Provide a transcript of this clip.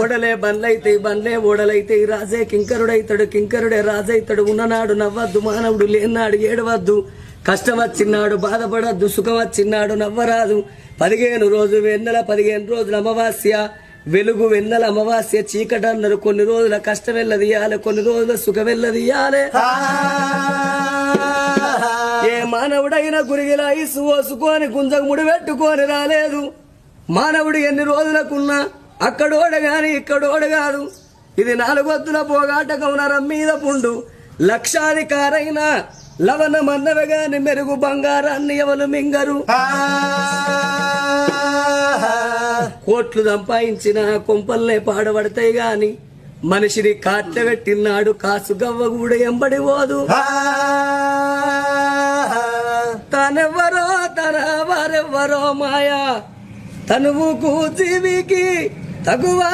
ఓడలే బండ్లైతే బండ్లే ఓడలైతే రాజే కింకరుడైతాడు కింకరుడే రాజైతాడు. ఉన్ననాడు నవ్వద్దు మానవుడు లేనాడు ఏడవద్దు. కష్టం వచ్చినాడు బాధపడద్దు సుఖం వచ్చినాడు నవ్వరాదు. పదిహేను రోజు వెన్నెల పదిహేను రోజుల అమావాస్య. వెలుగు వెన్నెల అమావాస్య చీకటి అన్నారు కొన్ని రోజుల కష్టం వెళ్ళదియాలి కొన్ని రోజుల సుఖం వెళ్ళదియాలి ఏ మానవుడైన గురిగిలా ఇసు ఓసుకొని గుంజకు ముడి పెట్టుకొని రాలేదు. మానవుడు ఎన్ని రోజులకున్నా అక్కడోడ గాని ఇక్కడోడ కాదు ఇది నాలుగొద్దుల పోగాటకం నరం మీద పుండు. లక్షాధికారైన లవణ మన్నవ గాని మెరుగు బంగారాన్ని ఎవరు మింగరు? కోట్లు సంపాదించిన కొంపల్నే పాడబడతాయి గాని మనిషిని కాట్ల పెట్టినాడు కాసు గవ్వ కూడా ఎంబడి పోదు. తనెవ్వరో తన వారెవ్వరో మాయా. తనువుకు జీవికి たくわ